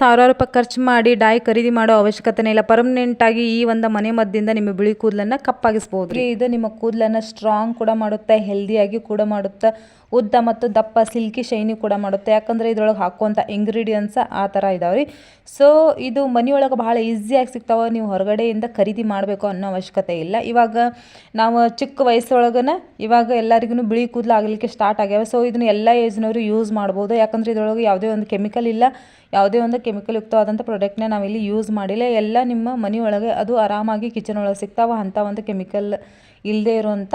ಸಾವಿರಾರು ರೂಪಾಯಿ ಖರ್ಚು ಮಾಡಿ ಡೈ ಖರೀದಿ ಮಾಡೋ ಅವಶ್ಯಕತೆನೇ ಇಲ್ಲ. ಪರ್ಮನೆಂಟ್ ಆಗಿ ಈ ಒಂದು ಮನೆ ಮದ್ದಿಂದ ನಿಮ್ಮ ಬಿಳಿ ಕೂದಲನ್ನ ಕಪ್ಪಾಗಿಸ್ಬೋದು. ಇದು ನಿಮ್ಮ ಕೂದಲನ್ನ ಸ್ಟ್ರಾಂಗ್ ಕೂಡ ಮಾಡುತ್ತೆ ಹೆಲ್ದಿಯಾಗಿ ಕೂಡ ಮಾಡುತ್ತೆ, ಉದ್ದ ಮತ್ತು ದಪ್ಪ ಸಿಲ್ಕಿ ಶೈನಿ ಕೂಡ ಮಾಡುತ್ತೆ. ಯಾಕಂದ್ರೆ ಇದ್ರೊಳಗೆ ಹಾಕುವಂಥ ಇಂಗ್ರೀಡಿಯೆಂಟ್ಸ್ ಆ ಥರ ಇದಾವೆ ಸೊ ಇದು ಮನೆಯೊಳಗೆ ಭಾಳ ಈಸಿಯಾಗಿ ಸಿಗ್ತಾವೆ. ನೀವು ಹೊರಗಡೆಯಿಂದ ಖರೀದಿ ಮಾಡಬೇಕು ಅನ್ನೋ ಅವಶ್ಯಕತೆ ಇಲ್ಲ. ಇವಾಗ ನಾವು ಚಿಕ್ಕ ವಯಸ್ಸೊಳಗನ ಇವಾಗ ಎಲ್ಲರಿಗೂ ಬಿಳಿ ಕೂದಲು ಆಗಲಿಕ್ಕೆ ಸ್ಟಾರ್ಟ್ ಆಗ್ಯಾವೆ. ಸೊ ಇದನ್ನ ಎಲ್ಲ ಏಜ್ನವರು ಯೂಸ್ ಮಾಡ್ಬೋದು. ಯಾಕಂದ್ರೆ ಇದ್ರೊಳಗೆ ಯಾವುದೇ ಒಂದು ಕೆಮಿಕಲ್ ಇಲ್ಲ, ಯಾವುದೇ ಒಂದು ಕೆಮಿಕಲ್ ಯುಕ್ತವಾದಂಥ ಪ್ರಾಡಕ್ಟ್ನ ನಾವಿಲ್ಲಿ ಯೂಸ್ ಮಾಡಿಲ್ಲ ಎಲ್ಲ ನಿಮ್ಮ ಮನೆಯೊಳಗೆ ಅದು ಆರಾಮಾಗಿ ಕಿಚನ್ ಒಳಗೆ ಸಿಗ್ತಾವೆ ಅಂಥ ಒಂದು ಕೆಮಿಕಲ್ ಇಲ್ಲದೆ ಇರುವಂಥ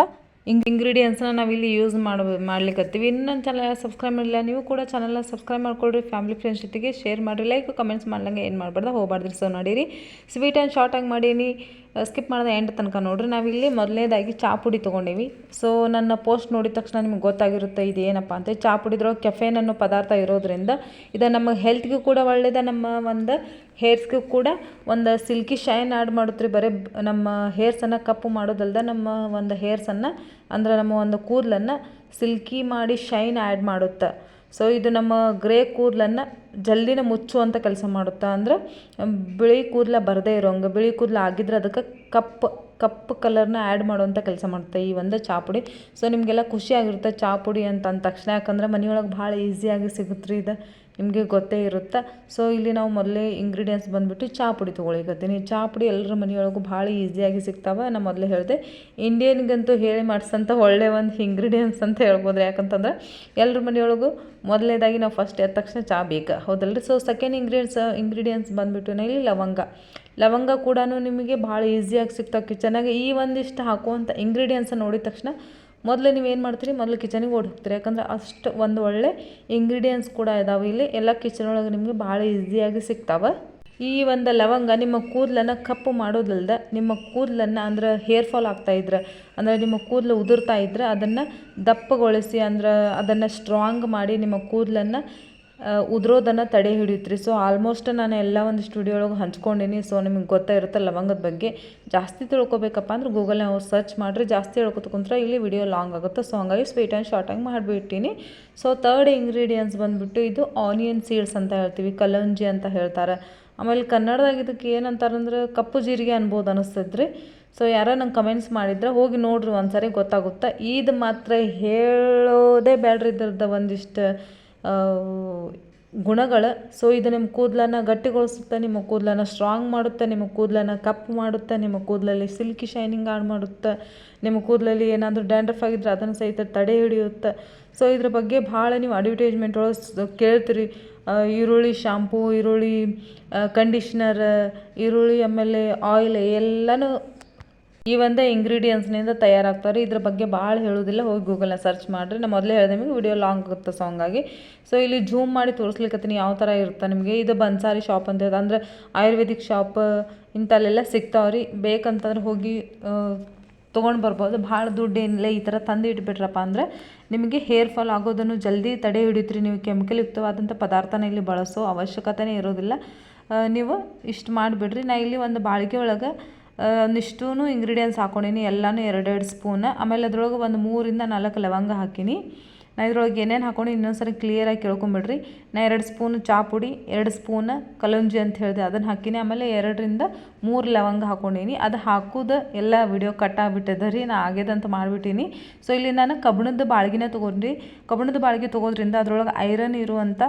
ಇಂಗ್ ಇಂಗ್ರೀಡಿಯೆಂಟ್ಸ್ನ ನಾವಿಲ್ಲಿ ಯೂಸ್ ಮಾಡ ಮಾಡ್ಲಿಕ್ಕತ್ತೀವಿ ಇನ್ನು ನನ್ನ ಚಾನಲ್ ಸಬ್ಸ್ಕ್ರೈಬ್ ಮಾಡಿಲ್ಲ, ನೀವು ಕೂಡ ಚಾನಲ್ನ ಸಬ್ಸ್ಕ್ರೈಬ್ ಮಾಡ್ಕೊಳ್ರಿ. ಫ್ಯಾಮಿಲಿ ಫ್ರೆಂಡ್ಸ್ ಜೊತೆಗೆ ಶೇರ್ ಮಾಡಿರಿ. ಲೈಕ್ ಕಮೆಂಟ್ಸ್ ಮಾಡ್ಲಂಗೆ ಏನು ಮಾಡಬಾರ್ದು? ಹೋಗ್ಬಾರ್ದು ಸೊ ನೋಡಿರಿ. ಸ್ವೀಟ್ ಆ್ಯಂಡ್ ಶಾರ್ಟಾಗಿ ಮಾಡೀನಿ. ಸ್ಕಿಪ್ ಮಾಡಿದ ಎಂಡ್ ತನಕ ನೋಡ್ರಿ. ನಾವಿಲ್ಲಿ ಮೊದಲನೇದಾಗಿ ಚಾ ಪುಡಿ ತೊಗೊಂಡೀವಿ. ಸೊ ನನ್ನ ಪೋಸ್ಟ್ ನೋಡಿದ ತಕ್ಷಣ ನಿಮ್ಗೆ ಗೊತ್ತಾಗಿರುತ್ತೆ ಇದು ಏನಪ್ಪ ಅಂತ. ಚಾ ಪುಡಿದ್ರೊಳಗೆ ಕೆಫೇನ್ ಅನ್ನೋ ಪದಾರ್ಥ ಇರೋದ್ರಿಂದ ಇದು ನಮ್ಮ ಹೆಲ್ತ್ಗೂ ಕೂಡ ಒಳ್ಳೆಯದ ನಮ್ಮ ಒಂದು ಹೇರ್ಸ್ಗೂ ಕೂಡ ಒಂದು ಸಿಲ್ಕಿ ಶೈನ್ ಆ್ಯಡ್ ಮಾಡುತ್ತೆ ಬರೀ ನಮ್ಮ ಹೇರ್ಸನ್ನು ಕಪ್ಪು ಮಾಡೋದಲ್ದ ನಮ್ಮ ಒಂದು ಹೇರ್ಸನ್ನು ಅಂದ್ರೆ ನಮ್ಮ ಒಂದು ಕೂದಲನ್ನು ಸಿಲ್ಕಿ ಮಾಡಿ ಶೈನ್ ಆ್ಯಡ್ ಮಾಡುತ್ತೆ. ಸೊ ಇದು ನಮ್ಮ ಗ್ರೇ ಕೂದಲನ್ನು ಜಲ್ದಿನ ಮುಚ್ಚುವಂಥ ಕೆಲಸ ಮಾಡುತ್ತೆ ಅಂದ್ರೆ ಬಿಳಿ ಕೂದಲ ಬರದೇ ಇರೋಂಗೆ, ಬಿಳಿ ಕೂದಲು ಆಗಿದ್ರೆ ಅದಕ್ಕೆ ಕಪ್ಪು ಕಪ್ಪು ಕಲರ್ನ ಆ್ಯಡ್ ಮಾಡುವಂಥ ಕೆಲಸ ಮಾಡುತ್ತೆ ಈ ಒಂದು ಚಾಪುಡಿ. ಸೊ ನಿಮಗೆಲ್ಲ ಖುಷಿಯಾಗಿರುತ್ತೆ ಚಾಪುಡಿ ಅಂತ ಅಂದ ತಕ್ಷಣ, ಯಾಕಂದ್ರೆ ಮನೆಯೊಳಗೆ ಭಾಳ ಈಸಿಯಾಗಿ ಸಿಗುತ್ತೆ ರೀ ಇದು. ನಿಮಗೆ ಗೊತ್ತೇ ಇರುತ್ತೆ? ಸೊ ಇಲ್ಲಿ ನಾವು ಮೊದಲೇ ಇಂಗ್ರೀಡಿಯೆಂಟ್ಸ್ ಬಂದುಬಿಟ್ಟು ಚಹಾ ಪುಡಿ ತೊಗೊಳಿಕತ್ತೀನಿ ಚಹಾ ಪುಡಿ ಎಲ್ಲರ ಮನೆಯೊಳಗೂ ಭಾಳ ಈಸಿಯಾಗಿ ಸಿಗ್ತಾವೆ. ನಾನು ಮೊದಲೇ ಹೇಳಿದೆ ಇಂಡಿಯನ್ಗಂತೂ ಹೇಳಿ ಮಾಡಿಸಂಥ ಒಳ್ಳೆಯ ಒಂದು ಇಂಗ್ರೀಡಿಯೆಂಟ್ಸ್ ಅಂತ ಹೇಳ್ಬೋದು ಯಾಕಂತಂದ್ರೆ ಎಲ್ಲರ ಮನೆಯೊಳಗೂ ಮೊದಲನೇದಾಗಿ ನಾವು ಫಸ್ಟ್ ಎದ್ದ ತಕ್ಷಣ ಚಹಾ ಬೇಕು. ಹೌದಲ್ರಿ? ಸೊ ಸೆಕೆಂಡ್ ಇಂಗ್ರೀಡಿಯೆಂಟ್ಸ್ ಇಂಗ್ರೀಡಿಯೆಂಟ್ಸ್ ಬಂದುಬಿಟ್ಟು ಇಲ್ಲಿ ಲವಂಗ. ಲವಂಗ ಕೂಡ ನಿಮಗೆ ಭಾಳ ಈಸಿಯಾಗಿ ಸಿಗ್ತಾವೆ ಕಿಚನಾಗೆ ಈ ಒಂದಿಷ್ಟು ಹಾಕುವಂಥ ಇಂಗ್ರೀಡಿಯೆಂಟ್ಸ್ ನೋಡಿದ ತಕ್ಷಣ ಮೊದಲು ನೀವು ಏನು ಮಾಡ್ತೀರಿ? ಮೊದಲು ಕಿಚನಿಗೆ ಓಡಿ ಹೋಗ್ತೀರಿ ಯಾಕಂದ್ರೆ ಅಷ್ಟು ಒಂದು ಒಳ್ಳೆ ಇಂಗ್ರೀಡಿಯೆಂಟ್ಸ್ ಕೂಡ ಇದಾವೆ. ಇಲ್ಲಿ ಎಲ್ಲ ಕಿಚನ್ ಒಳಗೆ ನಿಮಗೆ ಭಾಳ ಈಸಿಯಾಗಿ ಸಿಗ್ತಾವೆ. ಈ ಒಂದು ಲವಂಗ ನಿಮ್ಮ ಕೂದಲನ್ನು ಕಪ್ಪು ಮಾಡೋದಲ್ಲದೆ ನಿಮ್ಮ ಕೂದಲನ್ನು ಅಂದ್ರೆ ಹೇರ್ ಫಾಲ್ ಆಗ್ತಾಯಿದ್ರೆ ಅಂದರೆ ನಿಮ್ಮ ಕೂದಲು ಉದುರ್ತಾ ಇದ್ರೆ ಅದನ್ನು ದಪ್ಪಗೊಳಿಸಿ ಅಂದ್ರೆ ಅದನ್ನು ಸ್ಟ್ರಾಂಗ್ ಮಾಡಿ ನಿಮ್ಮ ಕೂದಲನ್ನು ಉದುರೋದನ್ನು ತಡೆ ಹಿಡಿಯುತ್ತೆ ಸೊ ಆಲ್ಮೋಸ್ಟ್ ನಾನು ಎಲ್ಲ ಒಂದು ಸ್ಟುಡಿಯೋ ಒಳಗೆ ಹಂಚ್ಕೊಂಡೀನಿ. ಸೊ ನಿಮಗೆ ಗೊತ್ತಾ ಇರುತ್ತೆ ಲವಂಗದ ಬಗ್ಗೆ. ಜಾಸ್ತಿ ತಿಳ್ಕೊಬೇಕಪ್ಪ ಅಂದ್ರೆ ಗೂಗಲ್ನ ಅವ್ರು ಸರ್ಚ್ ಮಾಡಿರಿ ಜಾಸ್ತಿ ಹೇಳ್ಕೊತ ಕುಂತ್ರೆ ಇಲ್ಲಿ ವಿಡಿಯೋ ಲಾಂಗ್ ಆಗುತ್ತೆ. ಸೊ ಹಂಗಾಗಿ ಸ್ವೀಟ್ ಆ್ಯಂಡ್ ಶಾರ್ಟ್ ಆಗಿ ಮಾಡಿಬಿಟ್ಟಿನಿ. ಸೊ ತರ್ಡ್ ಇಂಗ್ರೀಡಿಯೆಂಟ್ಸ್ ಬಂದುಬಿಟ್ಟು ಇದು ಆನಿಯನ್ ಸೀಡ್ಸ್ ಅಂತ ಹೇಳ್ತೀವಿ. ಕಲಂಜಿ ಅಂತ ಹೇಳ್ತಾರೆ. ಆಮೇಲೆ ಕನ್ನಡದಾಗ ಇದಕ್ಕೆ ಏನಂತಾರಂದ್ರೆ ಕಪ್ಪು ಜೀರಿಗೆ ಅನ್ಬೋದು ಅನಿಸ್ತದ್ರಿ. ಸೊ ಯಾರೋ ನಂಗೆ ಕಮೆಂಟ್ಸ್ ಮಾಡಿದ್ರೆ ಹೋಗಿ ನೋಡ್ರಿ ಒಂದ್ಸರಿ ಗೊತ್ತಾಗುತ್ತೆ. ಇದು ಮಾತ್ರ ಹೇಳೋದೇ ಬೇಡ್ರಿ ಇದ್ರದ್ದು ಒಂದಿಷ್ಟು ಗುಣಗಳು. ಸೊ ಇದು ನಿಮ್ಮ ಕೂದಲನ್ನು ಗಟ್ಟಿಗೊಳಿಸುತ್ತೆ, ನಿಮ್ಮ ಕೂದಲನ್ನು ಸ್ಟ್ರಾಂಗ್ ಮಾಡುತ್ತೆ, ನಿಮ್ಮ ಕೂದಲನ್ನು ಕಪ್ಪು ಮಾಡುತ್ತೆ, ನಿಮ್ಮ ಕೂದಲಲ್ಲಿ ಸಿಲ್ಕಿ ಶೈನಿಂಗ್ ಆಡ್ ಮಾಡುತ್ತೆ, ನಿಮ್ಮ ಕೂದಲಲ್ಲಿ ಏನಾದರೂ ಡ್ಯಾಂಡ್ರಫ್ ಆಗಿದ್ರೆ ಅದನ್ನು ಸಹಿತ ತಡೆ ಹಿಡಿಯುತ್ತೆ. ಸೊ ಇದ್ರ ಬಗ್ಗೆ ಭಾಳ ನೀವು ಅಡ್ವರ್ಟೈಸ್ಮೆಂಟ್ ಒಳಗೆ ಕೇಳ್ತೀರಿ. ಈರುಳ್ಳಿ ಶಾಂಪೂ ಈರುಳ್ಳಿ ಕಂಡೀಷ್ನರ್ ಈರುಳ್ಳಿ, ಆಮೇಲೆ ಆಯಿಲ್ ಎಲ್ಲನೂ ಈ ಒಂದೇ ಇಂಗ್ರೀಡಿಯೆಂಟ್ಸ್ನಿಂದ ತಯಾರಾಗ್ತಾರೆ. ಇದ್ರ ಬಗ್ಗೆ ಭಾಳ ಹೇಳೋದಿಲ್ಲ, ಹೋಗಿ ಗೂಗಲ್ನ ಸರ್ಚ್ ಮಾಡಿರಿ. ನಾನು ಮೊದಲೇ ಹೇಳಿದೆ ನಿಮಗೆ ವಿಡಿಯೋ ಲಾಂಗ್ ಆಗುತ್ತೆ ಸೊ ಹಂಗಾಗಿ ಸೊ ಇಲ್ಲಿ ಝೂಮ್ ಮಾಡಿ ತೋರಿಸ್ಲಿಕ್ಕತ್ತೀನಿ ಯಾವ ಥರ ಇರುತ್ತೆ ನಿಮಗೆ. ಇದು ಬನ್ಸಾರಿ ಶಾಪ್ ಅಂತ ಹೇಳಿ ಅಂದರೆ ಆಯುರ್ವೇದಿಕ್ ಶಾಪ್ ಇಂಥಲ್ಲೆಲ್ಲ ಸಿಗ್ತಾವ್ರಿ ಬೇಕಂತಂದ್ರೆ ಹೋಗಿ ತೊಗೊಂಡು ಬರ್ಬೋದು. ಭಾಳ ದುಡ್ಡು ಏನಿಲ್ಲ ಈ ಥರ ತಂದು ಇಟ್ಬಿಟ್ರಪ್ಪ ಅಂದರೆ ನಿಮಗೆ ಹೇರ್ ಫಾಲ್ ಆಗೋದನ್ನು ಜಲ್ದಿ ತಡೆ ಹಿಡಿತ್ರಿ. ನೀವು ಕೆಮಿಕಲ್ ಯುಕ್ತವಾದಂಥ ಪದಾರ್ಥನ ಇಲ್ಲಿ ಬಳಸೋ ಅವಶ್ಯಕತೆನೇ ಇರೋದಿಲ್ಲ. ನೀವು ಇಷ್ಟು ಮಾಡಿಬಿಡ್ರಿ. ನಾ ಇಲ್ಲಿ ಒಂದು ಬಾಳಿಕೆ ಒಳಗೆ ಒಂದಿಷ್ಟೂ ಇಂಗ್ರೀಡಿಯೆಂಟ್ಸ್ ಹಾಕ್ಕೊಂಡೀನಿ ಎಲ್ಲನೂ ಎರಡೆರಡು ಸ್ಪೂನ್ ಆಮೇಲೆ ಅದ್ರೊಳಗೆ ಒಂದು ಮೂರಿಂದ ನಾಲ್ಕು ಲವಂಗ ಹಾಕೀನಿ. ನಾ ಇದ್ರೊಳಗೆ ಏನೇನು ಹಾಕೊಂಡು ಇನ್ನೊಂದು ಸರಿ ಕ್ಲಿಯರಾಗಿ ಕೇಳ್ಕೊಂಬಿಡ್ರಿ. ನಾ ಎರಡು ಸ್ಪೂನ್ ಚಾ ಪುಡಿ, ಎರಡು ಸ್ಪೂನ್ ಕಲಂಜಿ ಅಂತ ಹೇಳಿದೆ, ಅದನ್ನು ಹಾಕಿನಿ. ಆಮೇಲೆ ಎರಡರಿಂದ ಮೂರು ಲವಂಗ ಹಾಕ್ಕೊಂಡೀನಿ ಅದು ಹಾಕೋದು ಎಲ್ಲ ವಿಡಿಯೋ ಕಟ್ ಆಗಿಬಿಟ್ಟಿದೆ ರೀ, ನಾ ಆಗ್ಯದಂತ ಮಾಡಿಬಿಟ್ಟೀನಿ. ಸೊ ಇಲ್ಲಿ ನಾನು ಕಬ್ಬಣದ ಬಾಳ್ಗಿನೇ ತೊಗೊಂಡ್ರಿ. ಕಬ್ಬಣದ ಬಾಳ್ಗೆ ತೊಗೋದ್ರಿಂದ ಅದರೊಳಗೆ ಐರನ್ ಇರುವಂಥ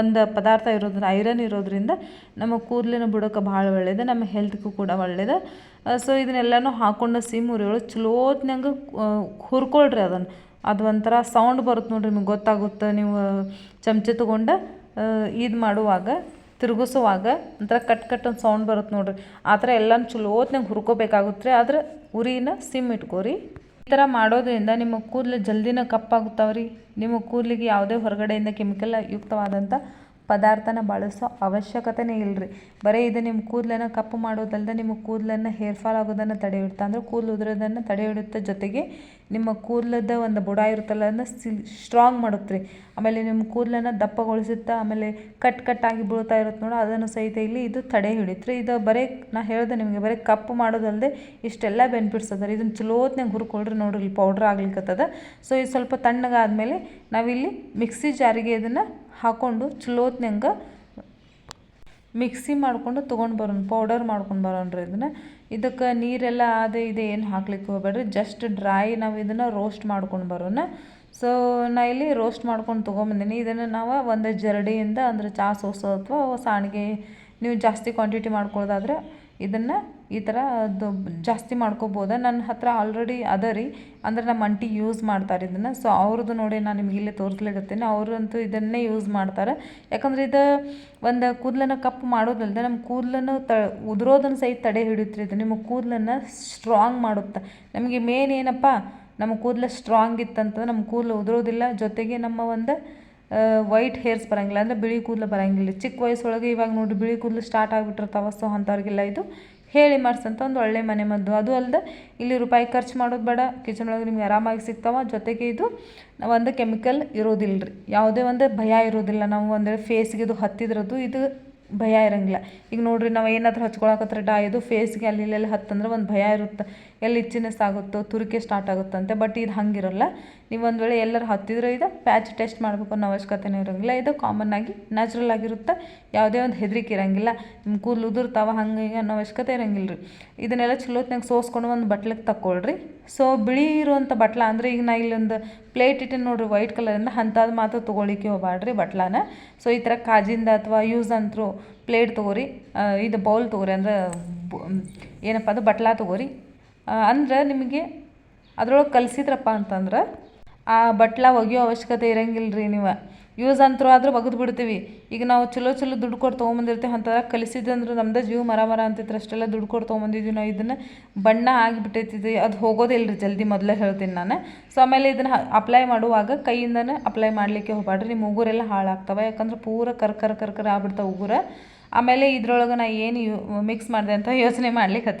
ಒಂದು ಪದಾರ್ಥ ಇರೋದ್ರಿಂದ, ಐರನ್ ಇರೋದ್ರಿಂದ ನಮ್ಮ ಕೂದಲಿನ ಬುಡಕ್ಕೆ ಭಾಳ ಒಳ್ಳೆಯದು ನಮ್ಮ ಹೆಲ್ತ್ಗೂ ಕೂಡ ಒಳ್ಳೇದು. ಸೊ ಇದನ್ನೆಲ್ಲನೂ ಹಾಕ್ಕೊಂಡು ಸಿಮ್ ಉರಿಯೊಳಗೆ ಚಲೋತ್ನಂಗೆ ಹುರ್ಕೊಳ್ರಿ ಅದನ್ನು. ಅದು ಒಂಥರ ಸೌಂಡ್ ಬರುತ್ತೆ ನೋಡಿರಿ, ನಿಮ್ಗೆ ಗೊತ್ತಾಗುತ್ತೆ. ನೀವು ಚಮಚ ತೊಗೊಂಡು ಇದು ಮಾಡುವಾಗ, ತಿರುಗಿಸುವಾಗ ಒಂಥರ ಕಟ್ ಕಟ್ ಒಂದು ಸೌಂಡ್ ಬರುತ್ತೆ ನೋಡಿರಿ. ಆ ಥರ ಎಲ್ಲನೂ ಚಲೋತ್ನಂಗೆ ಹುರ್ಕೋಬೇಕಾಗುತ್ತೆ ರೀ. ಆದ್ರೆ ಉರಿನ ಸಿಮ್ ಇಟ್ಕೋರಿ. ಈ ಥರ ಮಾಡೋದ್ರಿಂದ ನಿಮ್ಮ ಕೂದಲು ಜಲ್ದಿನ ಕಪ್ಪಾಗುತ್ತಾವ್ರಿ ನಿಮ್ಮ ಕೂದಲಿಗೆ ಯಾವುದೇ ಹೊರಗಡೆಯಿಂದ ಕೆಮಿಕಲ್ ಯುಕ್ತವಾದಂಥ ಪದಾರ್ಥನ ಬಳಸೋ ಅವಶ್ಯಕತೆನೇ ಇಲ್ಲರಿ ಬರೀ ಇದು ನಿಮ್ಮ ಕೂದಲನ್ನು ಕಪ್ಪು ಮಾಡೋದಲ್ಲದೆ ನಿಮ್ಮ ಕೂದಲನ್ನು ಹೇರ್ ಫಾಲ್ ಆಗೋದನ್ನು ತಡೆ ಇಡುತ್ತೆ ಅಂದರೆ ಕೂದಲು ಉದುರೋದನ್ನು ತಡೆಹಿಡುತ್ತೆ ಜೊತೆಗೆ ನಿಮ್ಮ ಕೂದಲದ ಒಂದು ಬುಡ ಇರುತ್ತಲ್ಲ ಅದನ್ನ ಸಿಲ್ ಸ್ಟ್ರಾಂಗ್ ಮಾಡುತ್ತೆ ರೀ. ಆಮೇಲೆ ನಿಮ್ಮ ಕೂದಲನ್ನ ದಪ್ಪಗೊಳಿಸುತ್ತೆ, ಆಮೇಲೆ ಕಟ್ ಕಟ್ಟಾಗಿ ಬೀಳ್ತಾ ಇರುತ್ತೆ ನೋಡಿ, ಅದನ್ನು ಸಹಿತ ಇಲ್ಲಿ ಇದು ತಡೆ ಹಿಡಿತ್ರಿ ಇದು ಬರೀ, ನಾ ಹೇಳಿದೆ ನಿಮಗೆ, ಬರೀ ಕಪ್ಪು ಮಾಡೋದಲ್ಲದೆ ಇಷ್ಟೆಲ್ಲ ಬೆನಿಫಿಟ್ಸ್ ಅದ ರೀ. ಇದನ್ನು ಚಲೋತ್ನಾಗ ಹುರ್ಕೊಳ್ರಿ ನೋಡಿರಿ, ಇಲ್ಲಿ ಪೌಡ್ರ್ ಆಗ್ಲಿಕ್ಕತ್ತದ ಸೊ ಇದು ಸ್ವಲ್ಪ ತಣ್ಣಗಾದ್ಮೇಲೆ ನಾವಿಲ್ಲಿ ಮಿಕ್ಸಿ ಜಾರಿಗೆ ಇದನ್ನು ಹಾಕ್ಕೊಂಡು ಚಲೋತ್ನಂಗೆ ಮಿಕ್ಸಿ ಮಾಡಿಕೊಂಡು ತೊಗೊಂಡು ಬರೋಣ ಪೌಡರ್ ಮಾಡ್ಕೊಂಡು ಬರೋಣ ರೀ ಇದನ್ನು. ಇದಕ್ಕೆ ನೀರೆಲ್ಲ ಅದು ಇದೆ, ಏನು ಹಾಕ್ಲಿಕ್ಕೆ ಹೋಗ್ಬೇಡ್ರಿ. ಜಸ್ಟ್ ಡ್ರೈ ನಾವು ಇದನ್ನು ರೋಸ್ಟ್ ಮಾಡ್ಕೊಂಡು ಬರೋಣ. ಸೊ ನಾ ಇಲ್ಲಿ ರೋಸ್ಟ್ ಮಾಡ್ಕೊಂಡು ತೊಗೊಂಬಂದಿನಿ. ಇದನ್ನು ನಾವು ಒಂದು ಜರಡಿಯಿಂದ ಅಂದರೆ ಚಾ ಸೋಸೋ ಅಥವಾ ಸಾಣಿಗೆ ನೀವು ಜಾಸ್ತಿ ಕ್ವಾಂಟಿಟಿ ಮಾಡ್ಕೊಳ್ಳೋದಾದ್ರೆ ಇದನ್ನು ಈ ಥರ ಅದು ಜಾಸ್ತಿ ಮಾಡ್ಕೋಬೋದಾ? ನನ್ನ ಹತ್ರ ಆಲ್ರೆಡಿ ಅದ ರೀ. ಅಂದ್ರೆ ನಮ್ಮ ಅಂಟಿ ಯೂಸ್ ಮಾಡ್ತಾರೆ ಇದನ್ನು. ಸೊ ಅವ್ರದ್ದು ನೋಡಿ ನಾನು ನಿಮ್ಗೆ ಇಲ್ಲೇ ತೋರಿಸ್ಲಿಕತ್ತೀನಿ. ಅವರಂತೂ ಇದನ್ನೇ ಯೂಸ್ ಮಾಡ್ತಾರೆ. ಯಾಕಂದ್ರೆ ಇದು ಒಂದು ಕೂದಲನ್ನ ಕಪ್ಪು ಮಾಡೋದಲ್ಲದೆ ನಮ್ಮ ಕೂದಲನ್ನು ತ, ಉದುರೋದನ್ನು ಸಹಿತ ತಡೆ ಹಿಡಿಯುತ್ತೆ ಇದು ನಿಮ್ಮ ಕೂದಲನ್ನು ಸ್ಟ್ರಾಂಗ್ ಮಾಡುತ್ತೆ. ನಮಗೆ ಮೇನ್ ಏನಪ್ಪ, ನಮ್ಮ ಕೂದಲು ಸ್ಟ್ರಾಂಗ್ ಇತ್ತಂತಂದ್ರೆ ನಮ್ಮ ಕೂದಲು ಉದುರೋದಿಲ್ಲ. ಜೊತೆಗೆ ನಮ್ಮ ಒಂದು ವೈಟ್ ಹೇರ್ಸ್ ಬರೋಂಗಿಲ್ಲ. ಅಂದರೆ ಬಿಳಿ ಕೂದಲು ಬರೋಂಗಿಲ್ಲ. ಚಿಕ್ಕ ವಯಸ್ಸೊಳಗೆ ಇವಾಗ ನೋಡಿ ಬಿಳಿ ಕೂದಲು ಸ್ಟಾರ್ಟ್ ಆಗಿಬಿಟ್ಟಿರ್ತಾವ. ಸೊ ಅಂಥವ್ರಿಗೆಲ್ಲ ಇದು ಹೇಳಿ ಮಾಡಿಸಂತ ಒಂದು ಒಳ್ಳೆ ಮನೆ ಮದ್ದು. ಅದು ಅಲ್ಲದೆ ಇಲ್ಲಿ ರೂಪಾಯಿ ಖರ್ಚು ಮಾಡೋದು ಬೇಡ ಕಿಚನ್ ಒಳಗೆ ನಿಮ್ಗೆ ಆರಾಮಾಗಿ ಸಿಗ್ತಾವೆ. ಜೊತೆಗೆ ಇದು ಒಂದು ಕೆಮಿಕಲ್ ಇರೋದಿಲ್ಲ ರೀ. ಯಾವುದೇ ಒಂದು ಭಯ ಇರೋದಿಲ್ಲ. ನಾವು ಅಂದರೆ ಫೇಸ್ಗೆ ಇದು ಹತ್ತಿದ್ರದ್ದು ಇದು ಭಯ ಇರಂಗಿಲ್ಲ. ಈಗ ನೋಡ್ರಿ ನಾವು ಏನಾದರೂ ಹಚ್ಕೊಳಕತ್ರ ಡಾ, ಇದು ಫೇಸ್ಗೆ ಅಲ್ಲಿ ಇಲ್ಲೆಲ್ಲ ಹತ್ತಂದ್ರೆ ಒಂದು ಭಯ ಇರುತ್ತೆ. ಎಲ್ಲಿ ಇಚ್ಚಿನೆಸ್ ಆಗುತ್ತೋ, ತುರಿಕೆ ಸ್ಟಾರ್ಟ್ ಆಗುತ್ತಂತೆ ಬಟ್ ಇದು ಹಂಗಿರಲ್ಲ. ನೀವು ಒಂದು ವೇಳೆ ಎಲ್ಲರೂ ಹತ್ತಿದ್ರೆ ಇದು ಪ್ಯಾಚ್ ಟೆಸ್ಟ್ ಮಾಡಬೇಕು ಅನ್ನೋ ಅವಶ್ಯಕತೆನೂ ಇರೋಂಗಿಲ್ಲ. ಇದು ಕಾಮನ್ ಆಗಿ ನ್ಯಾಚುರಲ್ ಆಗಿರುತ್ತೆ. ಯಾವುದೇ ಒಂದು ಹೆದರಿಕೆ ಇರೋಂಗಿಲ್ಲ. ನಿಮ್ಮ ಕೂದಲು ಉದುರ್ತಾವ ಹಂಗೆ ಹಿಂಗೆ ಅನ್ನೋ ಅವಶ್ಯಕತೆ ಇರೋಂಗಿಲ್ಲ ರೀ. ಇದನ್ನೆಲ್ಲ ಚಲೋತ್ನಾಗ ಸೋಸ್ಕೊಂಡು ಒಂದು ಬಟ್ಲಿಗೆ ತಗೊಳ್ರಿ ಸೊ ಬಿಳಿ ಇರುವಂಥ ಬಟ್ಲ ಅಂದರೆ ಈಗ ನಾ ಇಲ್ಲೊಂದು ಪ್ಲೇಟ್ ಇಟ್ಟಿನ ನೋಡ್ರಿ ವೈಟ್ ಕಲರಿಂದ ಅಂಥದ್ದು ಮಾತ್ರ ತೊಗೊಳಿಕ್ಕೆ ಹೋಗ್ಬಾಡ್ರಿ ಬಟ್ಲಾನ. ಸೊ ಈ ಥರ ಕಾಜಿಂದ ಅಥವಾ ಯೂಸ್ ಅಂತರೂ ಪ್ಲೇಟ್ ತೊಗೋರಿ. ಇದು ಬೌಲ್ ತೊಗೋರಿ ಅಂದ್ರೆ ಏನಪ್ಪ ಅದು ಬಟ್ಲಾ ತೊಗೋರಿ. ಅಂದ್ರೆ ನಿಮಗೆ ಅದ್ರೊಳಗೆ ಕಲಿಸಿದ್ರಪ್ಪ ಅಂತಂದ್ರೆ, ಆ ಬಟ್ಲ ಒಗೆಯೋ ಅವಶ್ಯಕತೆ ಇರಂಗಿಲ್ಲ ರೀ ನೀವು. ಯೂಸ್ ಅಂತರೂ ಆದರೂ ಒಗೆದು ಬಿಡ್ತೀವಿ. ಈಗ ನಾವು ಚಲೋ ಚಲೋ ದುಡ್ಡು ಕೊಟ್ಟು ತೊಗೊಂಬಂದಿರ್ತೀವಿ ಅಂತಂದ್ರೆ ಕಲಿಸಿದಂದ್ರೆ ನಮ್ದು ಜೀವ ಮರ ಮರ ಅಂತಿತ್ತು ಅಷ್ಟೆಲ್ಲ ದುಡ್ಡು ಕೊಟ್ಟು ತೊಗೊಂಬಂದಿದ್ದೀವಿ ನಾವು ಇದನ್ನು. ಬಣ್ಣ ಆಗಿಬಿಟ್ಟೈತಿದ್ವಿ ಅದು ಹೋಗೋದಿಲ್ಲ ರೀ ಜಲ್ದಿ ಮೊದಲೇ ಹೇಳ್ತೀನಿ ನಾನು. ಸೊ ಆಮೇಲೆ ಇದನ್ನು ಅಪ್ಲೈ ಮಾಡುವಾಗ ಕೈಯಿಂದನೇ ಅಪ್ಲೈ ಮಾಡಲಿಕ್ಕೆ ಹೋಗ್ಬಾಡ್ರಿ ನಿಮ್ಮ ಉಗುರೆಲ್ಲ ಹಾಳಾಗ್ತವೆ. ಯಾಕಂದ್ರೆ ಪೂರ ಕರ್ ಆಗಿ ಆಗ್ಬಿಡ್ತಾವೆ ಉಗುರ ಆಮೇಲೆ ಇದ್ರೊಳಗೆ ನಾ ಏನು ಯು ಮಿಕ್ಸ್ ಮಾಡಿದೆ ಅಂತ ಯೋಚನೆ ಮಾಡ್ಲಿಕ್ಕೆ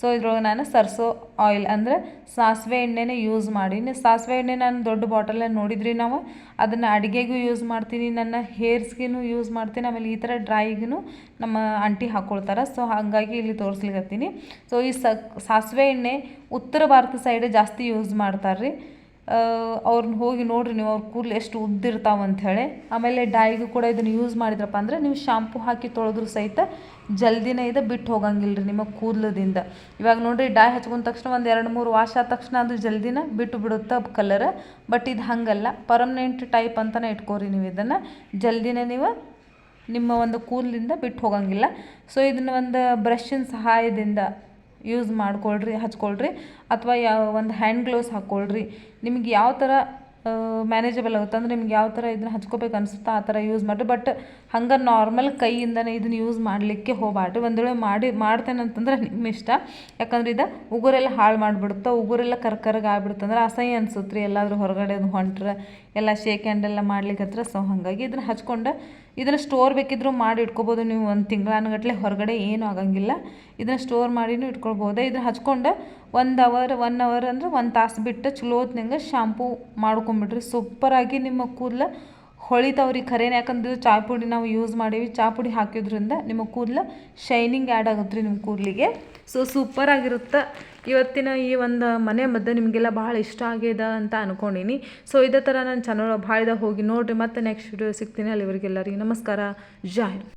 ಸೊ ಇದ್ರೊಳಗೆ ನಾನು ಸರ್ಸೋ ಆಯಿಲ್ ಅಂದರೆ ಸಾಸಿವೆ ಎಣ್ಣೆನೇ ಯೂಸ್ ಮಾಡೀನಿ. ಸಾಸಿವೆ ಎಣ್ಣೆ ನಾನು ದೊಡ್ಡ ಬಾಟಲಲ್ಲಿ ನೋಡಿದ್ರಿ ನಾವು. ಅದನ್ನು ಅಡುಗೆಗೂ ಯೂಸ್ ಮಾಡ್ತೀನಿ, ನನ್ನ ಹೇರ್ಸ್ಗೂ ಯೂಸ್ ಮಾಡ್ತೀನಿ, ಆಮೇಲೆ ಈ ಥರ ಡ್ರೈಗೂ ನಮ್ಮ ಅಂಟಿ ಹಾಕ್ಕೊಳ್ತಾರೆ ಸೊ ಹಾಗಾಗಿ ಇಲ್ಲಿ ತೋರಿಸ್ಲಿಕ್ಕತ್ತೀನಿ ಸೊ ಈ ಸಾಸಿವೆ ಎಣ್ಣೆ ಉತ್ತರ ಭಾರತ ಸೈಡ್ ಜಾಸ್ತಿ ಯೂಸ್ ಮಾಡ್ತಾರೆ ರೀ ಅವ್ರನ್ನ ಹೋಗಿ ನೋಡಿರಿ ನೀವು, ಅವ್ರ ಕೂದಲು ಎಷ್ಟು ಉದ್ದಿರ್ತಾವೆ ಹೇಳಿ. ಆಮೇಲೆ ಡೈಗೂ ಕೂಡ ಇದನ್ನು ಯೂಸ್ ಮಾಡಿದ್ರಪ್ಪ ಅಂದರೆ ನೀವು ಶಾಂಪು ಹಾಕಿ ತೊಳೆದ್ರು ಸಹಿತ ಜಲ್ದಿನೇ ಇದು ಬಿಟ್ಟು ಹೋಗಂಗಿಲ್ಲ ರೀ ನಿಮ್ಮ ಕೂದಲದಿಂದ. ಇವಾಗ ನೋಡಿರಿ, ಡೈ ಹಚ್ಕೊಂಡ ತಕ್ಷಣ ಒಂದು ಎರಡು ಮೂರು ವಾಶ್ ಆದ ತಕ್ಷಣ ಅದು ಜಲ್ದಿನ ಬಿಟ್ಟು ಬಿಡುತ್ತೆ ಕಲರ್ ಬಟ್ ಇದು ಹಾಗಲ್ಲ ಪರ್ಮನೆಂಟ್ ಟೈಪ್ ಅಂತಲೇ ಇಟ್ಕೋರಿ ನೀವು ಇದನ್ನು. ಜಲ್ದಿನೇ ನೀವು ನಿಮ್ಮ ಒಂದು ಕೂದಲಿಂದ ಬಿಟ್ಟು ಹೋಗಂಗಿಲ್ಲ. ಸೊ ಇದನ್ನು ಒಂದು ಬ್ರಷಿನ ಸಹಾಯದಿಂದ ಯೂಸ್ ಮಾಡ್ಕೊಳ್ರಿ, ಹಚ್ಕೊಳ್ರಿ, ಅಥವಾ ಯಾವ ಒಂದು ಹ್ಯಾಂಡ್ ಗ್ಲೌಸ್ ಹಾಕ್ಕೊಳ್ರಿ ನಿಮ್ಗೆ ಯಾವ ಥರ ಮ್ಯಾನೇಜಬಲ್ ಆಗುತ್ತೆ? ಅಂದರೆ ನಿಮ್ಗೆ ಯಾವ ಥರ ಇದನ್ನ ಹಚ್ಕೋಬೇಕು ಅನಿಸುತ್ತೋ ಆ ಥರ ಯೂಸ್ ಮಾಡಿರಿ. ಬಟ್ ಹಂಗೆ ನಾರ್ಮಲ್ ಕೈಯಿಂದನೇ ಇದನ್ನ ಯೂಸ್ ಮಾಡಲಿಕ್ಕೆ ಹೋಗ್ಬಾಡ್ರಿ ಒಂದು ವೇಳೆ ಮಾಡಿ, ಮಾಡ್ತೇನೆ ಅಂತಂದ್ರೆ ನಿಮ್ಮ ಇಷ್ಟ. ಯಾಕಂದ್ರೆ ಇದು ಉಗುರೆಲ್ಲ ಹಾಳು ಮಾಡಿಬಿಡುತ್ತೆ, ಉಗುರೆಲ್ಲ ಕರ್ಕರಗೆ ಆಗ್ಬಿಡುತ್ತೆ. ಅಸಹ್ಯ ಅನ್ಸುತ್ತೆ ರೀ ಎಲ್ಲಾದರೂ ಹೊರಗಡೆ ಹೊಂಟ್ರೆ. ಎಲ್ಲ ಶೇಕ್ ಹ್ಯಾಂಡ್ ಎಲ್ಲ ಮಾಡ್ಲಿಕ್ಕೆ ಹತ್ರ. ಸೊ ಹಾಗಾಗಿ ಇದನ್ನು ಹಚ್ಕೊಂಡು ಇದನ್ನು ಸ್ಟೋರ್ ಬೇಕಿದ್ರು ಮಾಡಿ ಇಟ್ಕೋಬೋದು. ನೀವು ಒಂದು ತಿಂಗಳಾನುಗಟ್ಲೆ ಹೊರಗಡೆ ಏನೂ ಆಗಂಗಿಲ್ಲ. ಇದನ್ನು ಸ್ಟೋರ್ ಮಾಡಿನೂ ಇಟ್ಕೊಳ್ಬೋದು. ಇದನ್ನು ಹಚ್ಕೊಂಡು ಒಂದು ಅವರ್ ಒನ್ ಅವರ್ ಅಂದ್ರೆ ಒಂದು ತಾಸು ಬಿಟ್ಟು ಚಲೋ ಹೊತ್ನಂಗೆ ಶಾಂಪೂ ಮಾಡ್ಕೊಂಬಿಟ್ರಿ ಸೂಪರಾಗಿ ನಿಮ್ಮ ಕೂದಲು ಹೊಳಿತಾವ್ರಿ ಖರೇನೆ. ಯಾಕಂದ್ರೆ ಚಾಯ್ ಪುಡಿ ನಾವು ಯೂಸ್ ಮಾಡೀವಿ. ಚಾ ಪುಡಿ ಹಾಕಿದ್ರಿಂದ ನಿಮ್ಮ ಕೂದಲು ಶೈನಿಂಗ್ ಆ್ಯಡ್ ಆಗುತ್ತೆ ರೀ ನಿಮ್ಮ ಕೂದಲಿಗೆ. ಸೊ ಸೂಪರ್ ಆಗಿರುತ್ತೆ. ಇವತ್ತಿನ ಈ ಒಂದು ಮನೆ ಮದ್ದು ನಿಮಗೆಲ್ಲ ಭಾಳ ಇಷ್ಟ ಆಗ್ಯದ ಅಂತ ಅನ್ಕೊಂಡೀನಿ. ಸೊ ಇದೇ ಥರ ನನ್ನ ಚಾನಲ್ ಭಾಳ ಹೋಗಿ ನೋಡಿರಿ. ಮತ್ತೆ ನೆಕ್ಸ್ಟ್ ವಿಡಿಯೋ ಸಿಗ್ತೀನಿ ಅಲ್ಲಿವರೆಗೆಲ್ಲರಿಗೆ ನಮಸ್ಕಾರ. ಜಾಯ್